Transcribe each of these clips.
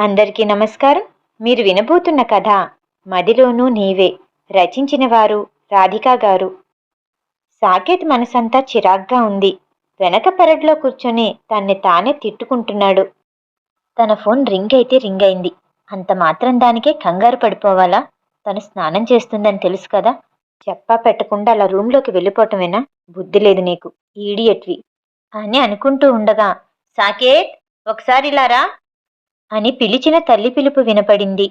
అందరికీ నమస్కారం. మీరు వినబోతున్న కథ మదిలోనూ నీవే. రచించిన వారు రాధికా గారు. సాకేత్ మనసంతా చిరాగ్గా ఉంది. వెనక పెరట్లో కూర్చొని తన్ని తానే తిట్టుకుంటున్నాడు. తన ఫోన్ రింగ్ అయితే రింగ్ అయింది. అంత మాత్రం దానికే కంగారు పడిపోవాలా? తను స్నానం చేస్తుందని తెలుసు కదా? చెప్పా పెట్టకుండా అలా రూమ్లోకి వెళ్ళిపోవటమేనా? బుద్ధి లేదు నీకు. ఈడియట్వి. అని అనుకుంటూ ఉండగా సాకేత్ ఒకసారి ఇలా రా. అని పిలిచిన తల్లి పిలుపు వినపడింది.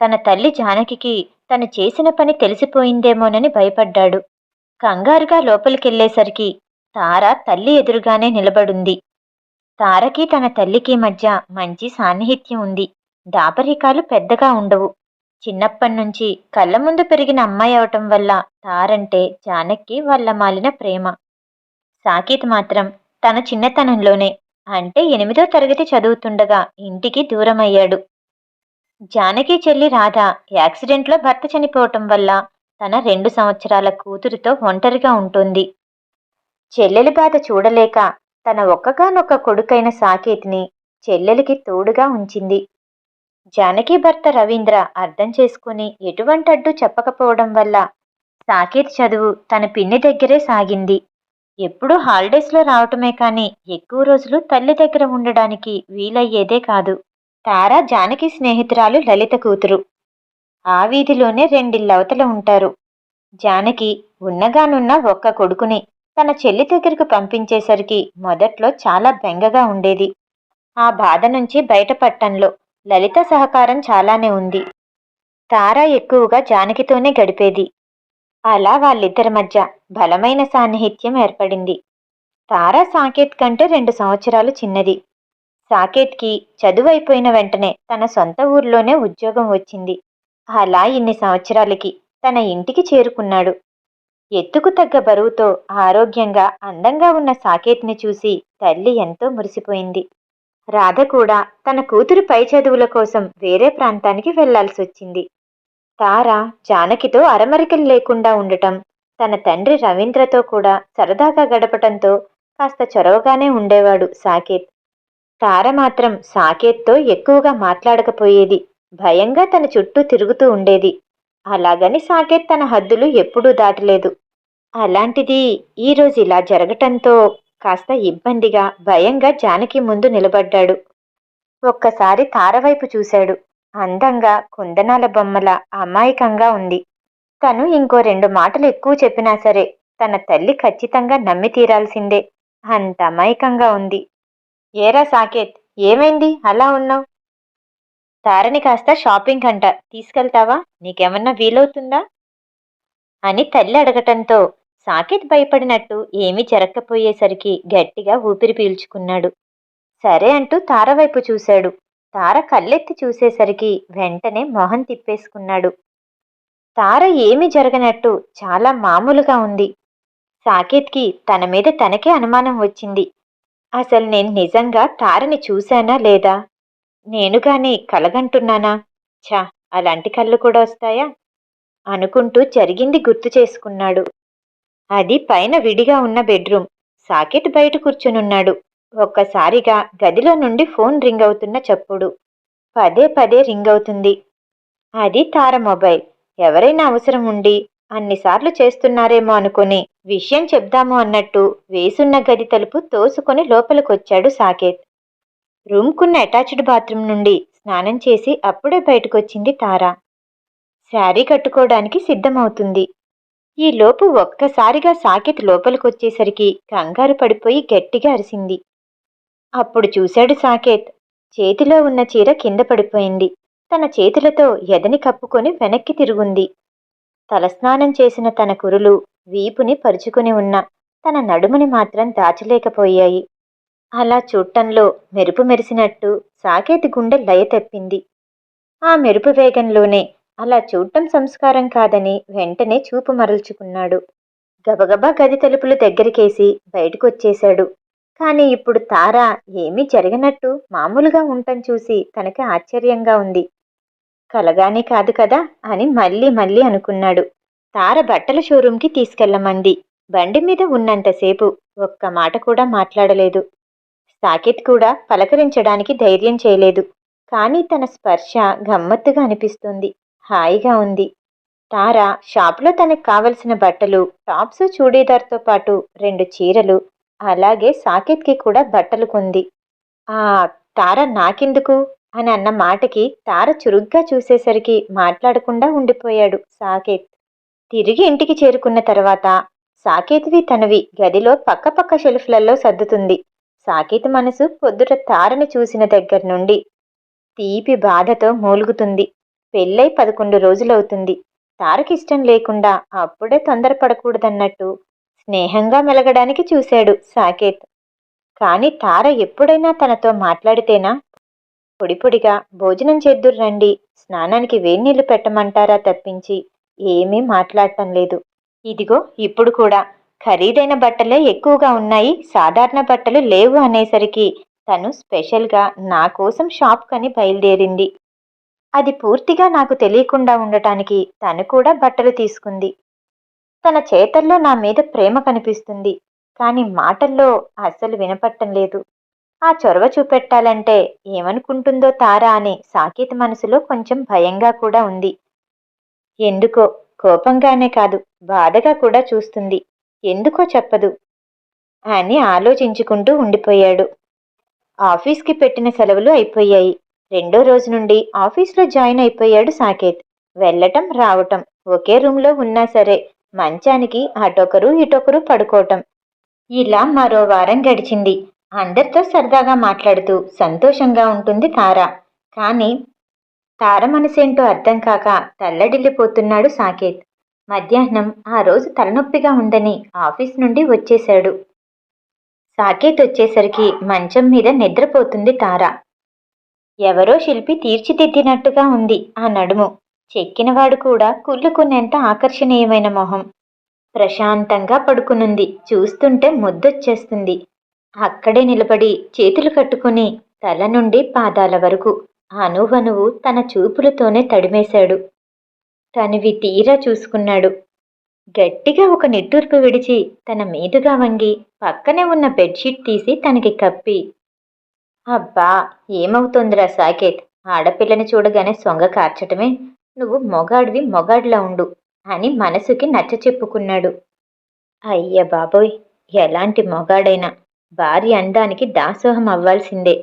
తన తల్లి జానకికి తను చేసిన పని తెలిసిపోయిందేమోనని భయపడ్డాడు. కంగారుగా లోపలికెళ్ళేసరికి తార తల్లి ఎదురుగానే నిలబడుంది. తారకి తన తల్లికి మధ్య మంచి సాన్నిహిత్యం ఉంది. దాపరికాలు పెద్దగా ఉండవు. చిన్నప్పటినుంచి కళ్ళ ముందు పెరిగిన అమ్మాయి అవటం వల్ల తారంటే జానక్కి వాళ్ళ మాలిన ప్రేమ. సాకేత్ మాత్రం తన చిన్నతనంలోనే అంటే ఎనిమిదో తరగతి చదువుతుండగా ఇంటికి దూరమయ్యాడు. జానకి చెల్లి రాధ యాక్సిడెంట్లో భర్త చనిపోవటం వల్ల తన రెండు సంవత్సరాల కూతురితో ఒంటరిగా ఉంటుంది. చెల్లెలి బాధ చూడలేక తన ఒక్కగానొక్క కొడుకైన సాకేత్ని చెల్లెలికి తోడుగా ఉంచింది. జానకి భర్త రవీంద్ర అర్థం చేసుకుని ఎటువంటి అడ్డు చెప్పకపోవడం వల్ల సాకేత్ చదువు తన పిన్ని దగ్గరే సాగింది. ఎప్పుడూ హాలిడేస్లో రావటమే కానీ ఎక్కువ రోజులు తల్లి దగ్గర ఉండడానికి వీలయ్యేదే కాదు. తారా జానకి స్నేహితురాలు లలిత కూతురు. ఆ వీధిలోనే రెండిల్లవతల ఉంటారు. జానకి ఉన్నగానున్న ఒక్క కొడుకుని తన చెల్లి దగ్గరకు పంపించేసరికి మొదట్లో చాలా బెంగగా ఉండేది. ఆ బాధ నుంచి బయటపట్టంలో లలిత సహకారం చాలానే ఉంది. తారా ఎక్కువగా జానకితోనే గడిపేది. అలా వాళ్ళిద్దరి మధ్య బలమైన సాన్నిహిత్యం ఏర్పడింది. తారా సాకేత్ కంటే రెండు సంవత్సరాలు చిన్నది. సాకేత్కి చదువు అయిపోయిన వెంటనే తన సొంత ఊర్లోనే ఉద్యోగం వచ్చింది. అలా ఇన్ని సంవత్సరాలకి తన ఇంటికి చేరుకున్నాడు. ఎత్తుకు తగ్గ బరువుతో ఆరోగ్యంగా అందంగా ఉన్న సాకేత్ని చూసి తల్లి ఎంతో మురిసిపోయింది. రాధ కూడా తన కూతురు పై చదువుల కోసం వేరే ప్రాంతానికి వెళ్ళాల్సి వచ్చింది తార జానకితో అరమరికలు లేకుండా ఉండటం తన తండ్రి రవీంద్రతో కూడా సరదాగా గడపటంతో కాస్త చొరవగానే ఉండేవాడు సాకేత్. తార మాత్రం సాకేత్తో ఎక్కువగా మాట్లాడకపోయేది భయంగా తన చుట్టూ తిరుగుతూ ఉండేది. అలాగని సాకేత్ తన హద్దులు ఎప్పుడూ దాటలేదు. అలాంటిది ఈరోజు ఇలా జరగటంతో కాస్త ఇబ్బందిగా భయంగా జానకి ముందు నిలబడ్డాడు. ఒక్కసారి తారవైపు చూశాడు. అందంగా కుందనాల బొమ్మల అమాయకంగా ఉంది. తను ఇంకో రెండు మాటలు ఎక్కువ చెప్పినా సరే తన తల్లి ఖచ్చితంగా నమ్మి తీరాల్సిందే. అంత అమాయకంగా ఉంది. ఏరా సాకేత్ ఏమైంది? అలా ఉన్నావు? తారని కాస్త షాపింగ్ అంట. తీసుకెళ్తావా? నీకేమన్నా వీలవుతుందా? అని తల్లి అడగటంతో సాకేత్ భయపడినట్టు ఏమీ జరగకపోయేసరికి గట్టిగా ఊపిరి పీల్చుకున్నాడు. సరే అంటూ తార వైపు చూశాడు. తార కళ్ళెత్తి చూసేసరికి వెంటనే మొహం తిప్పేసుకున్నాడు. తార ఏమి జరగనట్టు చాలా మామూలుగా ఉంది. సాకేత్కి తన మీద తనకే అనుమానం వచ్చింది. అసలు నేను నిజంగా తారని చూశానా లేదా? నేనుగాని కలగంటున్నానా? ఛా అలాంటి కళ్ళు కూడా వస్తాయా? అనుకుంటూ జరిగింది గుర్తు చేసుకున్నాడు. అది పైన విడిగా ఉన్న బెడ్రూమ్. సాకెట్ బయట కూర్చునున్నాడు. ఒక్కసారిగా గదిలో నుండి ఫోన్ రింగ్ అవుతున్న చప్పుడు. పదే పదే రింగ్ అవుతుంది. అది తార మొబైల్. ఎవరైనా అవసరం ఉండి అన్నిసార్లు చేస్తున్నారేమో అనుకుని విషయం చెప్దాము అన్నట్టు వేసున్న గది తలుపు తోసుకొని లోపలికొచ్చాడు సాకేత్. రూమ్కున్న అటాచ్డ్ బాత్రూమ్ నుండి స్నానం చేసి అప్పుడే బయటకొచ్చింది తార. శారీ కట్టుకోవడానికి సిద్ధమవుతుంది. ఈ లోపు ఒక్కసారిగా సాకేత్ లోపలికొచ్చేసరికి కంగారు పడిపోయి గట్టిగా అరిసింది. అప్పుడు చూశాడు సాకేత్. చేతిలో ఉన్న చీర కింద పడిపోయింది. తన చేతులతో ఎదని కప్పుకొని వెనక్కి తిరుగుంది. తలస్నానం చేసిన తన కురులు వీపుని పరుచుకుని ఉన్న తన నడుముని మాత్రం దాచలేకపోయాయి. అలా చూడటంలో మెరుపు మెరిసినట్టు సాకేత్ గుండె లయ తప్పింది. ఆ మెరుపు వేగంలోనే అలా చూడటం సంస్కారం కాదని వెంటనే చూపు మరల్చుకున్నాడు. గబగబా గది తలుపులు దగ్గరికేసి బయటకొచ్చేశాడు. కానీ ఇప్పుడు తార ఏమీ జరిగినట్టు మామూలుగా ఉండటం చూసి తనకి ఆశ్చర్యంగా ఉంది. కలగానే కాదు కదా అని మళ్ళీ మళ్ళీ అనుకున్నాడు. తార బట్టల షోరూంకి తీసుకెళ్ళమంది బండి మీద ఉన్నంతసేపు ఒక్క మాట కూడా మాట్లాడలేదు. సాకిత్ కూడా పలకరించడానికి ధైర్యం చేయలేదు. కానీ తన స్పర్శ గమ్మత్తుగా అనిపిస్తుంది. హాయిగా ఉంది. తార షాప్లో తనకు కావలసిన బట్టలు టాప్స్ చూడీదార్తో పాటు రెండు చీరలు అలాగే సాకేత్కి కూడా బట్టలు కొంది. ఆ తార నాకెందుకు? అని అన్న మాటకి తార చురుగ్గా చూసేసరికి మాట్లాడకుండా ఉండిపోయాడు సాకేత్. తిరిగి ఇంటికి చేరుకున్న తర్వాత సాకేత్వి తనవి గదిలో పక్కపక్క షెల్ఫ్లలో సర్దుతుంది. సాకేత్ మనసు పొద్దుట తారని చూసిన దగ్గర నుండి తీపి బాధతో మూలుగుతుంది. పెళ్ళై పదకొండు రోజులవుతుంది. తారకిష్టం లేకుండా అప్పుడే తొందరపడకూడదన్నట్టు స్నేహంగా మెలగడానికి చూశాడు సాకేత్. కానీ తార ఎప్పుడైనా తనతో మాట్లాడితేనా? పొడిపొడిగా భోజనం చేద్దురు రండి స్నానానికి వేన్నీళ్ళు పెట్టమంటారా తప్పించి ఏమీ మాట్లాడటం లేదు. ఇదిగో ఇప్పుడు కూడా ఖరీదైన బట్టలే ఎక్కువగా ఉన్నాయి సాధారణ బట్టలు లేవు అనేసరికి తను స్పెషల్గా నా కోసం షాప్కని బయలుదేరింది. అది పూర్తిగా నాకు తెలియకుండా ఉండటానికి తను కూడా బట్టలు తీసుకుంది. తన చేతల్లో నా మీద ప్రేమ కనిపిస్తుంది. కానీ మాటల్లో అస్సలు వినపట్టం లేదు. ఆ చొరవ చూపెట్టాలంటే ఏమనుకుంటుందో తారా అనే సాకేత్ మనసులో కొంచెం భయంగా కూడా ఉంది. ఎందుకో? కోపంగానే కాదు. బాధగా కూడా చూస్తుంది. ఎందుకో చెప్పదు. అని ఆలోచించుకుంటూ ఉండిపోయాడు. ఆఫీస్కి పెట్టిన సెలవులు అయిపోయాయి. రెండో రోజు నుండి ఆఫీస్లో జాయిన్ అయిపోయాడు సాకేత్. వెళ్ళటం రావటం ఒకే రూమ్లో ఉన్నా సరే మంచానికి అటొకరు ఇటొకరు పడుకోవటం. ఇలా మరో వారం గడిచింది. అందరితో సరదాగా మాట్లాడుతూ సంతోషంగా ఉంటుంది తార. కానీ తార మనసేంటో అర్థం కాక తల్లడిల్లిపోతున్నాడు సాకేత్. మధ్యాహ్నం ఆ రోజు తలనొప్పిగా ఉందని ఆఫీస్ నుండి వచ్చేశాడు. సాకేత్ వచ్చేసరికి మంచం మీద నిద్రపోతుంది తార. ఎవరో శిల్పి తీర్చిదిద్దినట్టుగా ఉంది ఆ నడుము. చెక్కినవాడు కూడా కుళ్ళుకునేంత ఆకర్షణీయమైన మొహం. ప్రశాంతంగా పడుకునుంది. చూస్తుంటే ముద్దొచ్చేస్తుంది. అక్కడే నిలబడి చేతులు కట్టుకుని తల నుండి పాదాల వరకు అనువనువు తన చూపులతోనే తడిమేశాడు. తనివి తీరా చూసుకున్నాడు. గట్టిగా ఒక నిట్టూర్పు విడిచి తన మీదుగా వంగి పక్కనే ఉన్న బెడ్షీట్ తీసి తనకి కప్పి. అబ్బా! ఏమవుతోందిరా సాకేత్? ఆడపిల్లని చూడగానే సొంగ కార్చటమే. నువ్వు మొగాడివి మొగాడిలా ఉండు అని మనసుకి నచ్చ చెప్పుకున్నాడు. అయ్య బాబోయ్ ఎలాంటి మొగాడైనా భార్య అందానికి దాసోహం అవ్వాల్సిందే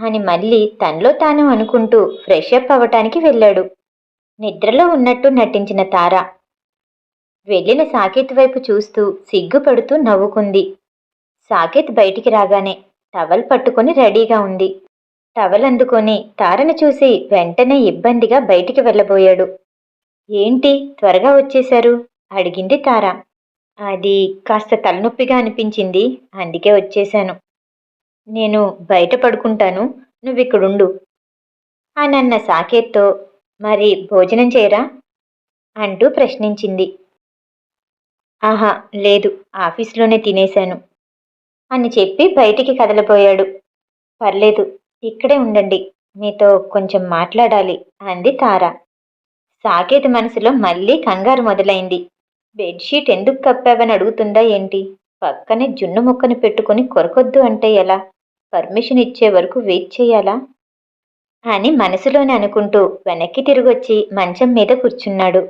అని మళ్ళీ తనలో తాను అనుకుంటూ ఫ్రెష్ అప్ అవ్వటానికి వెళ్ళాడు. నిద్రలో ఉన్నట్టు నటించిన తార వెళ్ళిన సాకేత్ వైపు చూస్తూ సిగ్గుపడుతూ నవ్వుకుంది. సాకేత్ బయటికి రాగానే టవల్ పట్టుకొని రెడీగా ఉంది. టవల్ అందుకొని తారను చూసి వెంటనే ఇబ్బందిగా బయటికి వెళ్ళబోయాడు. ఏంటి త్వరగా వచ్చేశారు? అడిగింది తార. అది కాస్త తలనొప్పిగా అనిపించింది అందుకే వచ్చేశాను. నేను బయట పడుకుంటాను నువ్వు ఇక్కడుండు. అని సాకేత్తో మరి భోజనం చేయరా? అంటూ ప్రశ్నించింది. ఆహా లేదు ఆఫీస్లోనే తినేశాను. అని చెప్పి బయటికి కదలబోయాడు. పర్లేదు ఇక్కడే ఉండండి. మీతో కొంచెం మాట్లాడాలి అంది తార. సాకేత్ మనసులో మళ్ళీ కంగారు మొదలైంది. బెడ్షీట్ ఎందుకు కప్పావని అడుగుతుందా ఏంటి? పక్కనే జున్ను ముక్కను పెట్టుకుని కొరకొద్దు అంటే ఎలా? పర్మిషన్ ఇచ్చే వరకు వెయిట్ చేయాలా? అని మనసులోనే అనుకుంటూ వెనక్కి తిరిగొచ్చి మంచం మీద కూర్చున్నాడు.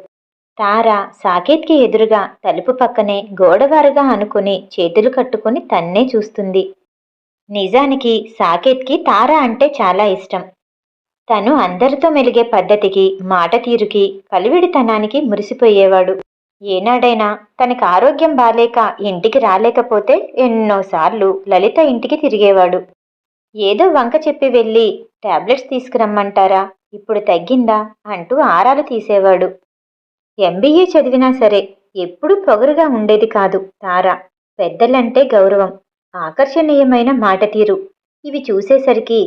తార సాకేత్కి ఎదురుగా తలుపు పక్కనే గోడవారుగా అనుకుని చేతులు కట్టుకుని తన్నే చూస్తుంది. నిజానికి సాకేత్కి తార అంటే చాలా ఇష్టం. తను అందరితో మెలిగే పద్ధతికి మాట తీరుకి కలివిడితనానికి మురిసిపోయేవాడు. ఏనాడైనా తనకి ఆరోగ్యం బాలేక ఇంటికి రాలేకపోతే ఎన్నోసార్లు లలిత ఇంటికి తిరిగేవాడు. ఏదో వంక చెప్పి వెళ్ళి టాబ్లెట్స్ తీసుకురమ్మంటారా? ఇప్పుడు తగ్గిందా? అంటూ ఆరాలు తీసేవాడు. ఎంబీఏ చదివినా సరే ఎప్పుడూ పొగరుగా ఉండేది కాదు తార. పెద్దలంటే గౌరవం. ఆకర్షణీయమైన మాట తీరు. ఇవి చూసేసరికి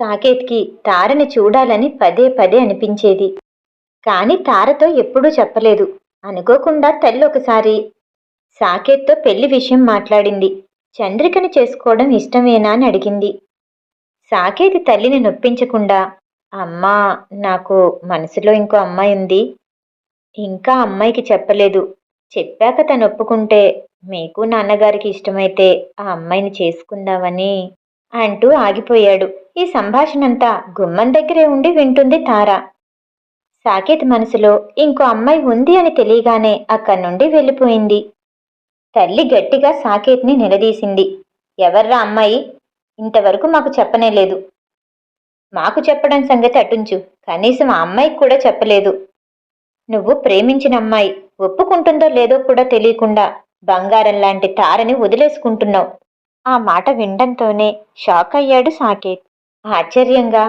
సాకేత్కి తారని చూడాలని పదే పదే అనిపించేది. కాని తారతో ఎప్పుడూ చెప్పలేదు. అనుకోకుండా తల్లి ఒకసారి సాకేత్తో పెళ్ళి విషయం మాట్లాడింది. చంద్రికను చేసుకోవడం ఇష్టమేనా అని అడిగింది. సాకేతి తల్లిని నొప్పించకుండా అమ్మా నాకు మనసులో ఇంకో అమ్మాయి ఉంది. ఇంకా అమ్మాయికి చెప్పలేదు. చెప్పాక తను ఒప్పుకుంటే మీకు నాన్నగారికి ఇష్టమైతే ఆ అమ్మాయిని చేసుకుందామని అంటూ ఆగిపోయాడు. ఈ సంభాషణంతా గుమ్మం దగ్గరే ఉండి వింటుంది తార. సాకేత్ మనసులో ఇంకో అమ్మాయి ఉంది అని తెలియగానే అక్కడి నుండి వెళ్ళిపోయింది. తల్లి గట్టిగా సాకేత్ని నిలదీసింది. ఎవర్రా అమ్మాయి? ఇంతవరకు మాకు చెప్పనే లేదు. మాకు చెప్పడం సంగతి అటుంచు. కనీసం ఆ అమ్మాయికి కూడా చెప్పలేదు. నువ్వు ప్రేమించిన అమ్మాయి ఒప్పుకుంటుందో లేదో కూడా తెలియకుండా బంగారం లాంటి తారని వదిలేసుకుంటున్నావు. ఆ మాట వినడంతోనే షాక్ అయ్యాడు సాకేత్. ఆశ్చర్యంగా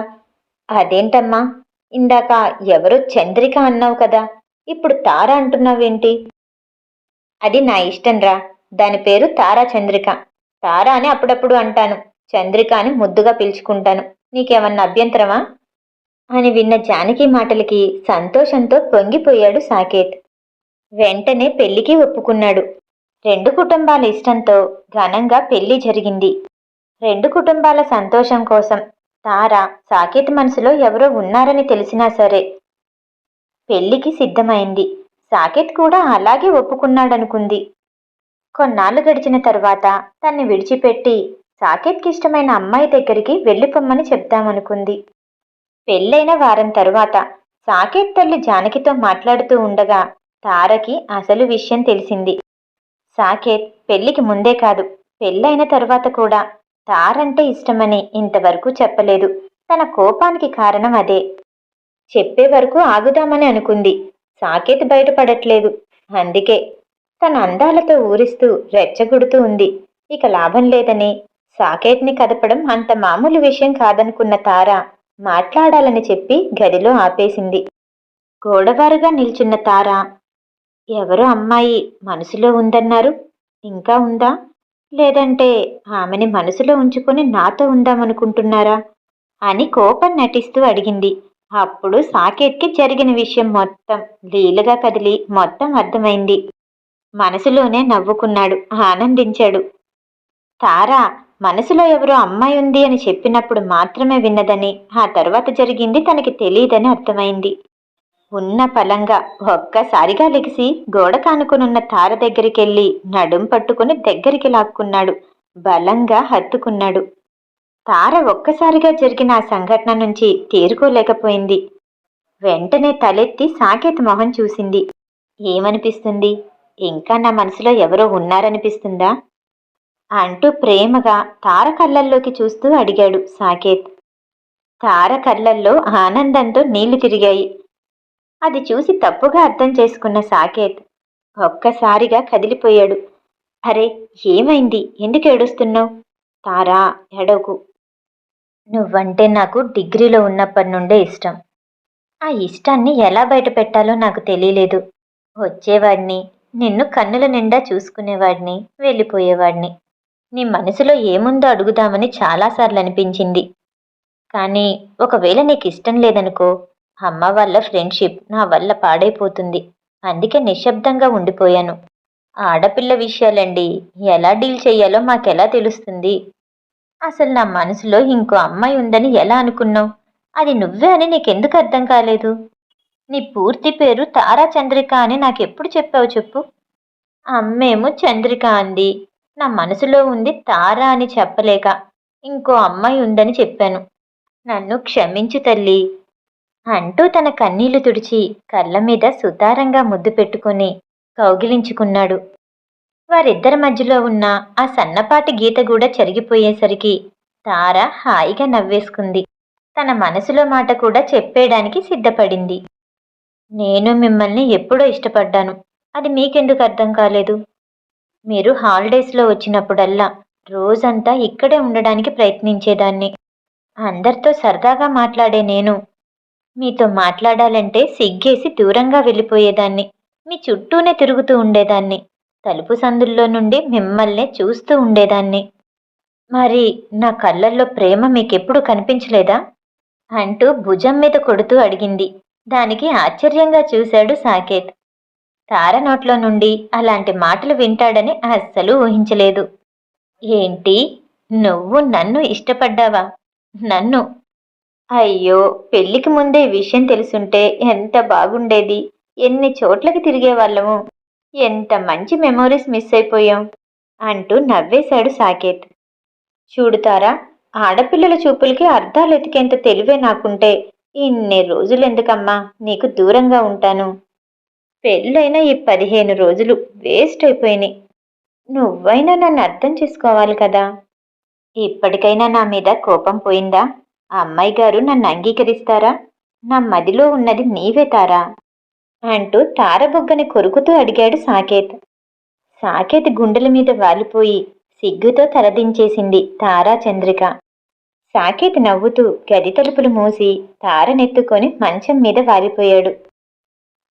అదేంటమ్మా? ఇందాక ఎవరో చంద్రిక అన్నావు కదా ఇప్పుడు తార అంటున్నావేంటి? అది నా ఇష్టంరా దాని పేరు తారా చంద్రిక. తార అని అప్పుడప్పుడు అంటాను. చంద్రిక అని ముద్దుగా పిలుచుకుంటాను. నీకేమన్నా అభ్యంతరమా? అని విన్న జానకి మాటలకి సంతోషంతో పొంగిపోయాడు సాకేత్. వెంటనే పెళ్ళికి ఒప్పుకున్నాడు. రెండు కుటుంబాల ఇష్టంతో ఘనంగా పెళ్ళి జరిగింది. రెండు కుటుంబాల సంతోషం కోసం తార సాకేత్ మనసులో ఎవరో ఉన్నారని తెలిసినా సరే పెళ్ళికి సిద్ధమైంది. సాకేత్ కూడా అలాగే ఒప్పుకున్నాడనుకుంది. కొన్నాళ్ళు గడిచిన తర్వాత తన్ని విడిచిపెట్టి సాకేత్కి ఇష్టమైన అమ్మాయి దగ్గరికి వెళ్ళిపోమ్మని చెప్దామనుకుంది. పెళ్ళైన వారం తరువాత సాకేత్ తల్లి జానకితో మాట్లాడుతూ ఉండగా తారకి అసలు విషయం తెలిసింది. సాకేత్ పెళ్ళికి ముందే కాదు పెళ్ళైన తరువాత కూడా తారంటే ఇష్టమని ఇంతవరకు చెప్పలేదు. తన కోపానికి కారణం అదే. చెప్పే వరకు ఆగుదామని అనుకుంది. సాకేత్ బయటపడట్లేదు. అందుకే తన అందాలతో ఊరిస్తూ రెచ్చగొడుతూ ఉంది. ఇక లాభం లేదని సాకేత్ని కదపడం అంత మామూలు విషయం కాదనుకున్న తార మాట్లాడాలని చెప్పి గదిలో ఆపేసింది. గోడవారుగా నిల్చున్న తార ఎవరో అమ్మాయి మనసులో ఉందన్నారు. ఇంకా ఉందా? లేదంటే ఆమెని మనసులో ఉంచుకొని నాతో ఉందామనుకుంటున్నారా? అని కోపం నటిస్తూ అడిగింది. అప్పుడు సాకేత్కి జరిగిన విషయం మొత్తం లీలుగా కదిలి మొత్తం అర్థమైంది. మనసులోనే నవ్వుకున్నాడు ఆనందించాడు. తారా మనసులో ఎవరో అమ్మాయి ఉంది అని చెప్పినప్పుడు మాత్రమే విన్నదని ఆ తర్వాత జరిగింది తనకి తెలియదని అర్థమైంది. ఉన్న పలంగా ఒక్కసారిగా లెగిసి గోడ కానుకునున్న తార దగ్గరికెళ్ళి నడుం పట్టుకుని దగ్గరికి లాక్కున్నాడు. బలంగా హత్తుకున్నాడు. తార ఒక్కసారిగా జరిగిన ఆ సంఘటన నుంచి తేరుకోలేకపోయింది. వెంటనే తలెత్తి సాకేత్ మొహం చూసింది. ఏమనిపిస్తుంది? ఇంకా నా మనసులో ఎవరో ఉన్నారనిపిస్తుందా? అంటూ ప్రేమగా తార కళ్ళల్లోకి చూస్తూ అడిగాడు సాకేత్. తార కళ్ళల్లో ఆనందంతో నీళ్ళు తిరిగాయి. అది చూసి తప్పుగా అర్థం చేసుకున్న సాకేత్ ఒక్కసారిగా కదిలిపోయాడు. అరే ఏమైంది? ఎందుకు ఏడుస్తున్నావు? తారా ఎడవకు నువ్వంటే నాకు డిగ్రీలో ఉన్నప్పటి నుండే ఇష్టం. ఆ ఇష్టాన్ని ఎలా బయట పెట్టాలో నాకు తెలియలేదు. వచ్చేవాడిని నిన్ను కన్నుల నిండా చూసుకునేవాడిని వెళ్ళిపోయేవాడిని. నీ మనసులో ఏముందో అడుగుదామని చాలాసార్లు అనిపించింది కానీ ఒకవేళ నీకు ఇష్టం లేదనుకో అమ్మ వాళ్ళ ఫ్రెండ్షిప్ నా వల్ల పాడైపోతుంది. అందుకే నిశ్శబ్దంగా ఉండిపోయాను. ఆడపిల్ల విషయాలండి ఎలా డీల్ చేయాలో మాకెలా తెలుస్తుంది? అసలు నా మనసులో ఇంకో అమ్మాయి ఉందని ఎలా అనుకున్నావు? అది నువ్వే అని నీకెందుకు అర్థం కాలేదు? నీ పూర్తి పేరు తారా చంద్రిక అని నాకెప్పుడు చెప్పావు చెప్పు? అమ్మేమో చంద్రిక అంది. నా మనసులో ఉంది తారా అని చెప్పలేక ఇంకో అమ్మాయి ఉందని చెప్పాను. నన్ను క్షమించు తల్లి అంటూ తన కన్నీళ్ళు తుడిచి కళ్ళ మీద సుతారంగా ముద్దు పెట్టుకుని కౌగిలించుకున్నాడు. వారిద్దరి మధ్యలో ఉన్న ఆ సన్నపాటి గీత కూడా చెరిగిపోయేసరికి తార హాయిగా నవ్వేసుకుంది. తన మనసులో మాట కూడా చెప్పేయడానికి సిద్ధపడింది. నేను మిమ్మల్ని ఎప్పుడో ఇష్టపడ్డాను. అది మీకెందుకు అర్థం కాలేదు? మీరు హాలిడేస్లో వచ్చినప్పుడల్లా రోజంతా ఇక్కడే ఉండడానికి ప్రయత్నించేదాన్ని. అందరితో సరదాగా మాట్లాడే నేను. మీతో మాట్లాడాలంటే సిగ్గేసి దూరంగా వెళ్ళిపోయేదాన్ని. మీ చుట్టూనే తిరుగుతూ ఉండేదాన్ని. తలుపు సందుల్లో నుండి మిమ్మల్నే చూస్తూ ఉండేదాన్ని. మరి నా కళ్ళల్లో ప్రేమ మీకెప్పుడు కనిపించలేదా? అంటూ భుజం మీద కొడుతూ అడిగింది. దానికి ఆశ్చర్యంగా చూశాడు సాకేత్. తార నోట్లో నుండి అలాంటి మాటలు వింటాడని అస్సలు ఊహించలేదు. ఏంటి? నువ్వు నన్ను ఇష్టపడ్డావా? నన్ను? అయ్యో పెళ్ళికి ముందే విషయం తెలుసుంటే ఎంత బాగుండేది. ఎన్ని చోట్లకి తిరిగే వాళ్ళము ఎంత మంచి మెమోరీస్ మిస్ అయిపోయాం? అంటూ నవ్వేశాడు సాకేత్. చూడుతారా ఆడపిల్లల చూపులకి అర్థాలు ఎతికేంత తెలివే నాకుంటే. ఇన్ని రోజులు ఎందుకమ్మా నీకు దూరంగా ఉంటాను. పెళ్ళైన ఈ పదిహేను రోజులు వేస్ట్ అయిపోయినాయి. నువ్వైనా నన్ను అర్థం చేసుకోవాలి కదా? ఇప్పటికైనా నా మీద కోపం పోయిందా? ఆ అమ్మాయి గారు నన్ను అంగీకరిస్తారా? నా మదిలో ఉన్నది నీవే తారా? అంటూ తారబొగ్గని కొరుకుతూ అడిగాడు సాకేత్. సాకేత్ గుండెల మీద వాలిపోయి సిగ్గుతో తలదించేసింది తారా చంద్రిక. సాకేత్ నవ్వుతూ గది తలుపులు మూసి తారనెత్తుకొని మంచం మీద వాలిపోయాడు.